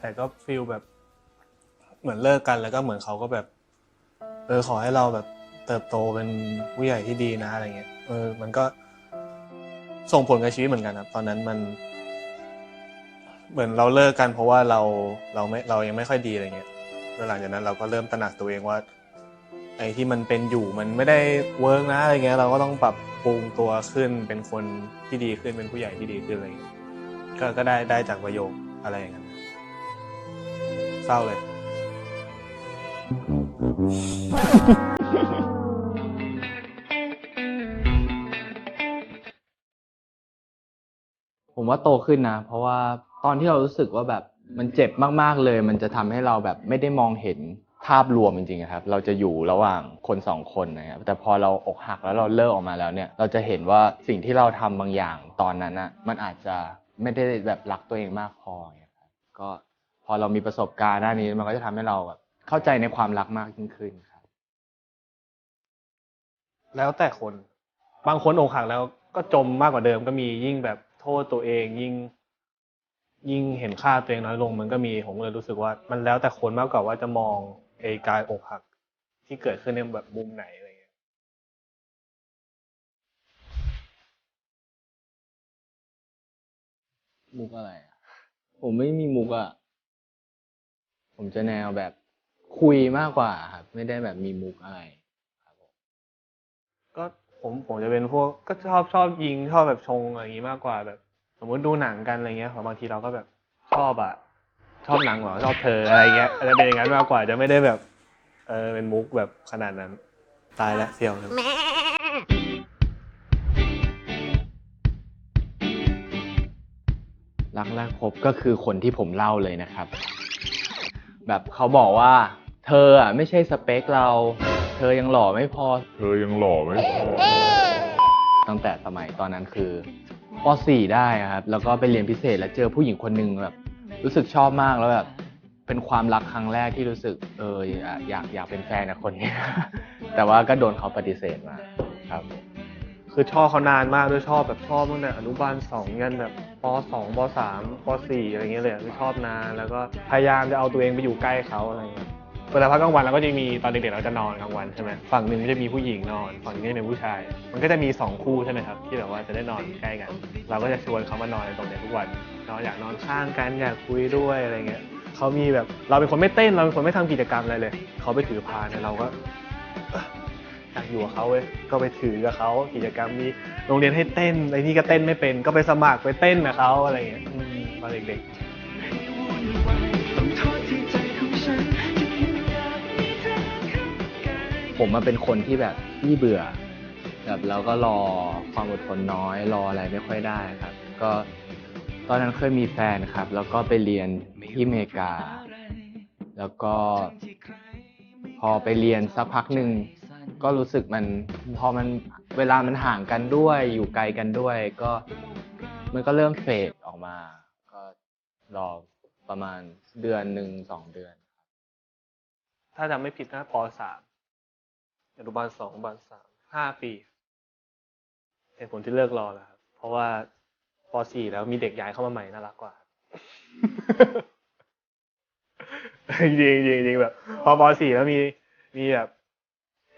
แต่ก็ฟีลแบบเหมือนเลิกกันแล้วก็เหมือนเขาก็แบบ เออขอให้เราแบบเติบโตเป็นผู้ใหญ่ที่ดีนะอะไรเงี้ยเออ มันก็ส่งผลกับชีวิตเหมือนกันครับ ตอนนั้นมัน เหมือนเราเลิกกันเพราะว่าเราเราไม่เรายังไม่ค่อยดีอะไรเงี้ยแล้วหลังจากนั้นเราก็เริ่มตระหนักตัวเองว่า ไอ้ที่มันเป็นอยู่มันไม่ได้เวิร์กนะอะไรเงี้ย เราก็ต้องปรับปรุงตัวขึ้นเป็นคนที่ดีขึ้นเป็นผู้ใหญ่ที่ดีขึ้นอะไรเงี้ยก็ก็ได้ได้จากประโยคอะไรอย่างนั้น เศร้าเลย ผมว่าโตขึ้นนะ เพราะว่าตอนที่เรารู้สึกว่าแบบมันเจ็บมากๆเลย มันจะทำให้เราแบบไม่ได้มองเห็นภาพรวมจริงๆอะครับ เราจะอยู่ระหว่างคนสองคนนะครับแต่พอเราอกหักแล้วเราเลิกออกมาแล้วเนี่ย เราจะเห็นว่าสิ่งที่เราทำบางอย่างตอนนั้นอะมันอาจจะไม่ได้แบบรักตัวเองมากพออย่างเงี้ยครับก็ พอเรามีประสบการณ์ด้านนี้มันก็จะทำให้เราแบบเข้าใจในความรักมากยิ่งขึ้นครับ แล้วแต่คน บางคนอกหักแล้วก็จมมากกว่าเดิมก็มียิ่งแบบโทษตัวเองยิ่ง ยิ่งเห็นค่าตัวเองน้อยลงมันก็มีผมก็เลยรู้สึกว่า มันแล้วแต่คนมากกว่าว่าจะมองไอ้การอกหัก ที่เกิดขึ้นในแบบมุมไหนอะไรเงี้ยมุกอะไรอะผมไม่มีมุกอะ ผมจะแนวแบบคุยมากกว่าครับไม่ได้แบบมีมุกอะไรครับผมก็ผมผมจะเป็นพวกก็ชอบชอบยิงชอบแบบชงอะไรอย่างงี้มากกว่าแบบ สมมติดูหนังกันอะไรเงี้ยบางทีเราก็แบบชอบอะชอบหนังเหรอชอบเธออะไรเงี้ยจะเป็นอย่างนั้นมากกว่าจะไม่ได้แบบเออเป็นมุกแบบขนาดนั้น ตายแล้วเสี่ยวเลยรักแรกพบก็คือคนที่ผมเล่าเลยนะครับ แบบเขาบอกว่า เธออะไม่ใช่สเปคเรา เธอยังหล่อไม่พอ เธอยังหล่อไม่พอ ตั้งแต่สมัยตอนนั้นคือป .4 ได้อะครับ แล้วก็ไปเรียนพิเศษแล้วเจอผู้หญิงคนหนึ่งแบบ รู้สึกชอบมากแล้วแบบ เป็นความรักครั้งแรกที่รู้สึก เอออยากอยากอยากเป็นแฟนกับคนนี้ แต่ว่าก็โดนเขาปฏิเสธมาครับ คือชอบเขานานมากด้วยชอบแบบชอบตั้งแต่อนุบาลสองยันแบบปสองปสามปสี่อะไรเงี้ยเลยคือชอบนานแล้วก็พยายามจะเอาตัวเองไปอยู่ใกล้เขาอะไรเงี้ยเวลาพักกลางวันเราก็จะมีตอนเด็กๆเราจะนอนกลางวันใช่ไหมฝั่งหนึ่งก็จะมีผู้หญิงนอนฝั่งนึงก็จะเป็นผู้ชาย มันก็จะมีสองคู่ใช่ไหมครับที่แบบว่าจะได้นอนใกล้กันเราก็จะชวนเขามานอนตรงนี้ทุกวันเราอยากนอนข้างกันอยากคุยด้วยอะไรเงี้ยเขามีแบบเราเป็นคนไม่เต้นเราเป็นคนไม่ทำกิจกรรมอะไรเลยเขาไปถือพานเราก็ อยากอยู่กับเขาเว้ยก็ไปถือกับเขากิจกรรมมีโรงเรียนให้เต้นไอ้นี่ก็เต้นไม่เป็น ก็ไปสมัครไปเต้นกับเขาอะไรอย่างเงี้ยอืมตอนเด็กๆ ผมมาเป็นคนที่แบบที่เบื่อ แบบแล้วก็รอความอดทนน้อย รออะไรไม่ค่อยได้ครับ ก็ตอนนั้นเคยมีแฟนครับ แล้วก็ไปเรียนที่อเมริกา แล้วก็พอไปเรียนสักพักหนึ่ง ก็รู้สึกมันพอมันเวลามันห่างกันด้วยอยู่ไกลกันด้วย ก็มันก็เริ่มเฟดออกมา ก็รอประมาณเดือนหนึ่งสองเดือนๆถ้าจำไม่ผิดนะปสามอนุบาลสองอนุบาลสามห้าปีเหตุผลที่เลิกรอแล้วครับ เพราะว่าปสี่แล้วมีเด็กย้ายเข้ามาใหม่น่ารักกว่าจริงๆจริงๆจริงๆแบบ พอปสี่แล้วมีมีแบบ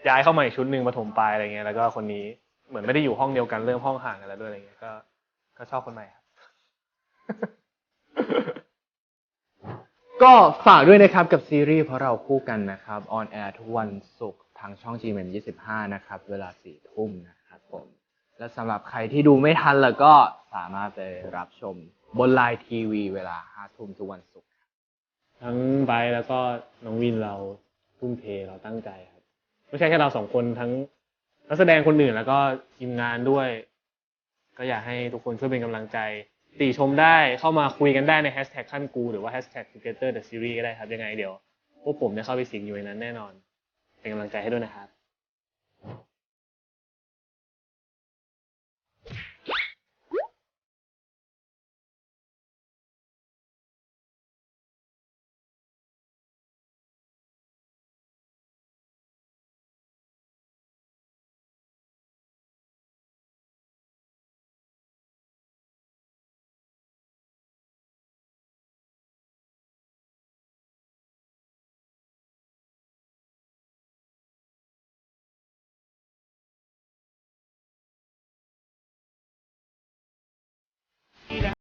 ย้ายเข้ามาอีกชุดหนึ่งปฐมปลายอะไรเงี้ยแล้วก็คนนี้เหมือนไม่ได้อยู่ห้องเดียวกันเริ่มห้องห่างกันแล้วด้วยอะไรเงี้ยก็ก็ชอบคนใหม่ครับก็ฝากด้วยนะครับกับซีรีส์เพราะเราคู่กันนะครับออนแอร์ทุกวันศุกร์ทางช่อง GMM 25 นะครับ เวลาสี่ทุ่มนะครับผม และสำหรับใครที่ดูไม่ทันแล้วก็สามารถไปรับชมบนไลน์ทีวีเวลาห้าทุ่มทุกวันศุกร์ทั้งไบร์ทแล้วก็น้องวินเราทุ่มเทเราตั้งใจครับ ไม่ใช่แค่เราสองคนทั้งนักแสดงคนอื่นแล้วก็ทีมงานด้วย ก็อยากให้ทุกคนช่วยเป็นกำลังใจ ติชมได้เข้ามาคุยกันได้ในแฮชแท็กขั้นกู หรือว่าแฮชแท็ก together the series ก็ได้ครับยังไงเดี๋ยวพวกผมจะเข้าไปสิงอยู่ในนั้นแน่นอน เป็นกำลังใจให้ด้วยนะครับ